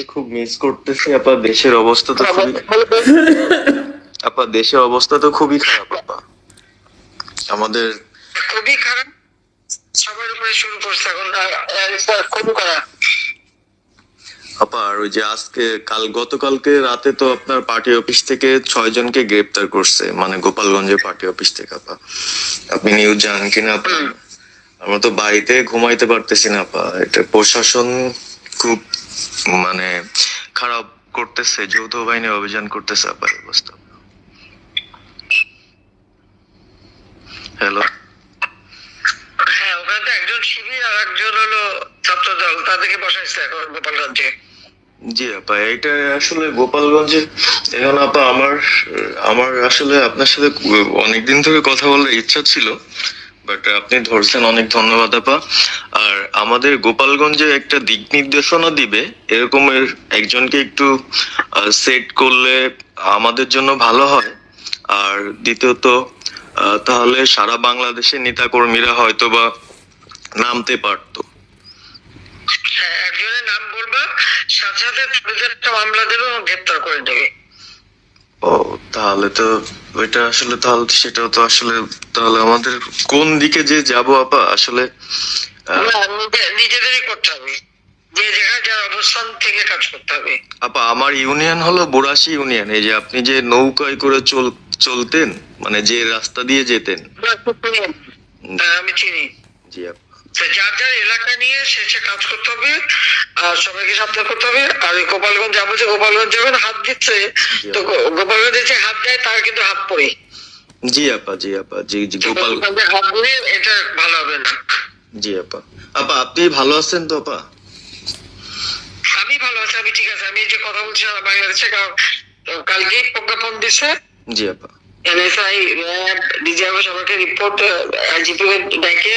আপনাকে খুব মিস করতেছি আপা। দেশের অবস্থা তো খুবই আপা দেশের অবস্থা তো খুবই খারাপ আপা। আমাদের খুবই খারাপ। সবার উপরে শুরু করছে এখন আর- আর এটা খুবই খারাপ আপা আর ওই যে আজকে কাল গতকালকে রাতে তো আপনার পার্টি অফিস থেকে ছয় জনকে গ্রেপ্তার করছে মানে গোপালগঞ্জের পার্টি অফিস থেকে আপা। আপনি নিউজ জানেন কিনা আপা? আমরা তো বাড়িতে ঘুমাইতে পারতেছি না আপা। এটা প্রশাসন খুব মানে খারাপ করতেছে যৌথ বাহিনী অভিযান করতেছে আপা অবস্থা। হ্যালো হ্যাঁ ওখানে তো একজন শিবির আর একজন হলো ছাত্র দল তাদেরকে বসাইছে এখন গোপালগঞ্জে। জি আপা এটা আসলে গোপালগঞ্জে এখন আপা আমার আমার আসলে আপনার সাথে অনেকদিন ধরে কথা বলার ইচ্ছা ছিল। বাট আপনি ধরছেন, অনেক ধন্যবাদ আপা। আর আমাদের গোপালগঞ্জে একটা দিক নির্দেশনা দিবে এরকমের একজনকে একটু সেট করলে আমাদের জন্য ভালো হয়। আর দ্বিতীয়ত তাহলে সারা বাংলাদেশের নেতাকর্মীরা হয়তো বা নামতে পারতো। হ্যাঁ একজনের নাম বলবা, সাথে সাথে মামলা দেবে এবং গ্রেপ্তার করে দেবে ও তাহলে তো ওইটা আসলে তাহলে সেটাও তো আসলে তাহলে আমাদের কোন দিকে যে যাব আপা? আসলে নিজেদেরই করতে হবে। যে জায়গায় যার অবস্থান থেকে কাজ করতে হবে। আপা আমার ইউনিয়ন হলো বোরাশি ইউনিয়ন। এই যে আপনি যে নৌকায় করে চল চলতেন মানে যে রাস্তা দিয়ে যেতেন। হ্যাঁ, আমি চিনি। জি আপা যার যার এলাকা নিয়ে সে সে কাজ করতে হবে আর সবাইকে সাবধান করতে হবে। আর ওই গোপালগঞ্জ যা বলছে গোপালগঞ্জ যখন হাত দিচ্ছে তো গোপালগঞ্জ যে হাত দেয় তার কিন্তু হাত পড়ে। জি আপা জি আপা জি জি গোপাল হাত দিলে এটা ভালো হবে না। জি আপা। আপা আপনি ভালো আছেন তো আপা? আমি ভালো আছি আমি ঠিক আছে। আমি যে কথা বলছি বাংলাদেশে কালকেই প্রজ্ঞাপন দিছে। জি আপা। এনএসআই র্যাব ডিজিএফ সবাইকে রিপোর্ট আইজিপি ডেকে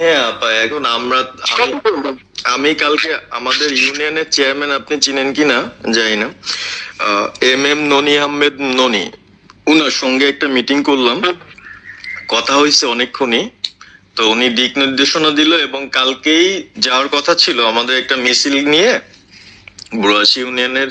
হ্যাঁ আপা এখন আমরা আমি কালকে আমাদের ইউনিয়নের চেয়ারম্যান আপনি চিনেন কি না? জানি না। এম এম ননি আহমেদ ননি। উনার সঙ্গে একটা মিটিং করলাম। কথা হয়েছে অনেকক্ষণই। তো উনি দিক নির্দেশনা দিল এবং কালকেই যাওয়ার কথা ছিল আমাদের একটা মিছিল নিয়ে। বুড়াশি ইউনিয়নের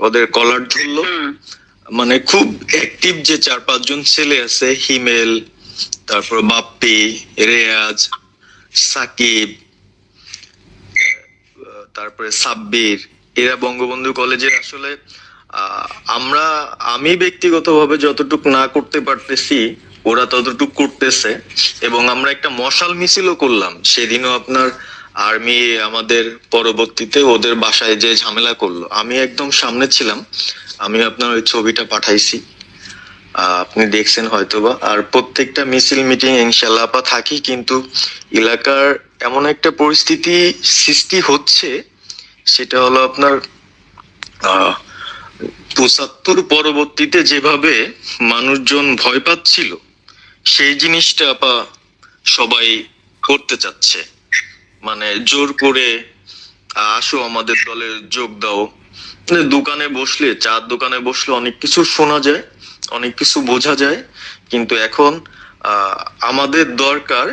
ওদের কলার ধরলো। মানে খুব অ্যাক্টিভ যে চার পাঁচজন ছেলে আছে হিমেল তারপর বাপ্পি রেয়াজ সাকিব তারপরে সাব্বির এরা বঙ্গবন্ধু কলেজে আসলে আহ, আমরা আমি ব্যক্তিগতভাবে যতটুক না করতে পারতেছি ওরা ততটুক করতেছে। এবং আমরা একটা মশাল মিছিলও করলাম। সেদিনও আপনার আর্মি আমাদের পরবর্তীতে ওদের বাসায় যে ঝামেলা করল, আমি একদম সামনে ছিলাম। আমি আপনার ওই ছবিটা পাঠাইছি। আপনি দেখছেন হয়তোবা। আর প্রত্যেকটা মিছিল মিটিং ইনশাল্লাহ থাকি, কিন্তু এলাকার এমন একটা পরিস্থিতি সৃষ্টি হচ্ছে, সেটা হলো আপনার পঁচাত্তর পরবর্তীতে যেভাবে মানুষজন ভয় পাচ্ছিল, সেই জিনিসটা আপা সবাই করতে চাচ্ছে। মানে জোর করে আসো আমাদের দলে যোগ দাও। মানে দোকানে বসলে চার দোকানে বসলে অনেক কিছু শোনা যায়, অনেক কিছু বোঝা যায়। কিন্তু এখন আমাদের দরকার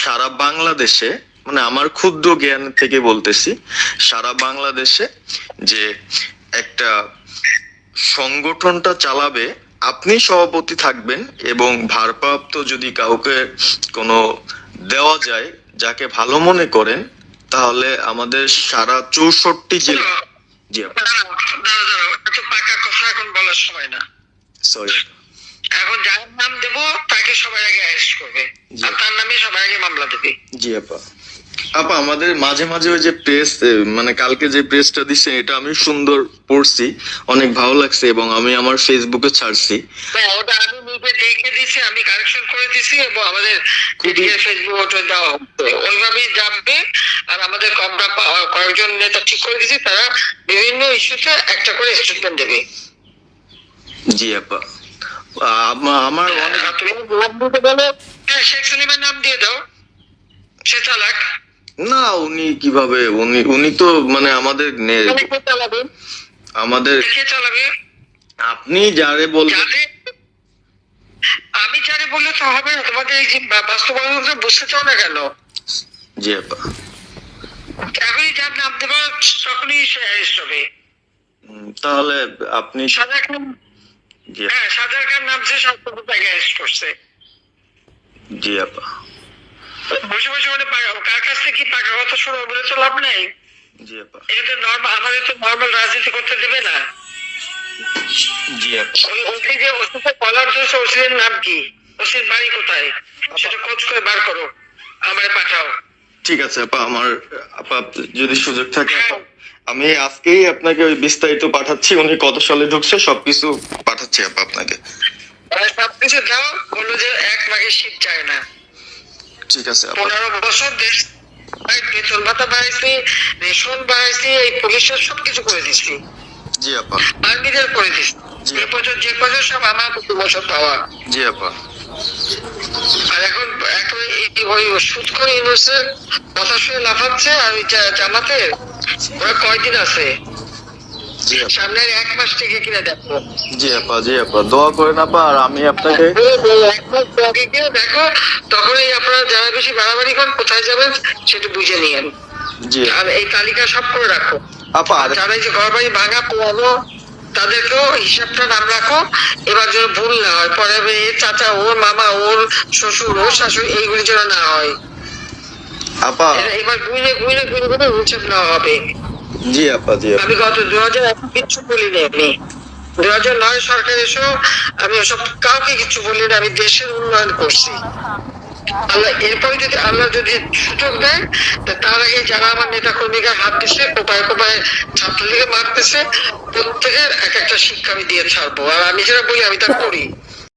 সারা বাংলাদেশে মানে আমার ক্ষুদ্র জ্ঞান থেকে বলতেছি, সারা বাংলাদেশে যে একটা সংগঠনটা চালাবে, আপনি সভাপতি থাকবেন এবং ভারপ্রাপ্ত যদি কাউকে কোনো দেওয়া যায় যাকে ভালো মনে করেন তাহলে আমাদের সারা চৌষট্টি জেলা জি দাঁড়াও, দাঁড়াও, দাঁড়াও, এত পাকা কথা এখন বলার সময় না। সরি এখন যার নাম দেব তাকে সবার আগে অ্যারেস্ট করবে। আর তার নামে সবার আগে মামলা দেবে। জি আপা। আপা আমাদের মাঝে মাঝে ওই যে প্রেস মানে কালকে যে প্রেসটা দিছে এটা আমি সুন্দর পড়ছি। অনেক ভালো লাগছে এবং আমি আমার ফেসবুকে ছাড়ছি। হ্যাঁ, ওটা আমি নিজে দেখে দিছি আমি কারেকশন করে দিছি এবং আমাদের ফেসবুক ওটা দেওয়া হচ্ছে। ওইভাবেই যাবে আর আমাদের আমরা কয়েকজন নেতা ঠিক করে দিছি তারা বিভিন্ন ইস্যুতে একটা করে স্টেটমেন্ট দেবে। জি আপা। আমা- আমার অনেক নাম দিতে হ্যাঁ শেখ সালিমের নাম দিয়ে দাও। সে চালাক। না উনি কীভাবে? উনি উনি তো মানে আমাদের নে- মানে আমাদের কে চালাবে? আপনি যারে বলবেন আমি জানি বললে তো হবে না তোমাদের এই যে বাস্তবতা বুঝতে চাও না কেন? জি আপা। এখনই যার নাম দেবো তখনই অ্যারেস্ট হবে। তাহলে আপনি সাজার খান জি। হ্যাঁ সাজার খান নামছে সব তাকে অ্যারেস্ট করছে। জি আপা। বসে বসে মানে কার কাছ থেকে কি পাকা কথা শোনা বলে তো লাভ নেই? জি আপা। এটা তো নর্মাল আমাদের তো নর্মাল রাজনীতি করতে দেবে না। জি আপা ওই যে ওসিকে কলার ধরেছে ওসির নাম কি? ওসির বাড়ি কোথায়? সেটা খোঁজ করে বার করো। আমায় পাঠাও। ঠিক আছে আপা আমার আপা যদি সুযোগ থাকে আমি আজকেই আপনাকে ওই বিস্তারিত পাঠাচ্ছি উনি কত সালে ঢুকছে সবকিছু পাঠাচ্ছি আপা আপনাকে। সবকিছু দাও বলল যে এক শীত যায় না। ঠিক আছে পনেরো বছর দেশ বেতন ভাতা বাড়াইছি রেশন বাড়াইছি এই পুলিশের সবকিছু করে দিচ্ছি জি আপা। করে জি। এই পর্যন্ত যে পর্যন্ত সব আমার বছর পাওয়া। জি আপা। আর এখন এখন ওই সুদ করে কথা শুনে লাফাচ্ছে আর ওই জা- জামাতের ওরা কয়দিন আছে? সামনের এক মাস থেকে কিনা দেখো। জি আপা জি আপা। দোয়া করেন আপা আর আমি আপনাকে এক মাস আগে গিয়ে দেখো তখনই আপনারা যারা বেশি বাড়াবাড়ি করেন কোথায় যাবেন সেটা বুঝে নিয়েন। জি। আর এই তালিকা সব করে রাখো। এই যে ঘর বাড়ি ভাঙা পোড়ানো তাদেরকেও হিসাবটা নাম রাখো। এবার যেন ভুল না হয়। পরে চাচা ওর মামা ওর শ্বশুর ওর শাশুড়ি এইগুলি যেন না হয়। আপা। এবার গুইলে গুইলে গুইলে গুইলে হিসাব নেওয়া হবে। জি আপা জি আমি গত দু হাজার এক কিচ্ছু বলিনি আমি। দু হাজার নয় সরকার এসেও আমি ওসব কাউকে কিছু বলিনি আমি দেশের উন্নয়ন করছি। আল্লাহ এরপরে যদি আল্লাহ যদি সুযোগ দেয় তার আগে যারা আমার নেতা কর্মীকে হাত দিচ্ছে কোপায় কোপায় ছাত্রলীগে মারতেছে, প্রত্যেকের এক একটা শিক্ষা আমি দিয়ে ছাড়বো। আর আমি যেটা বলি, আমি তা করি।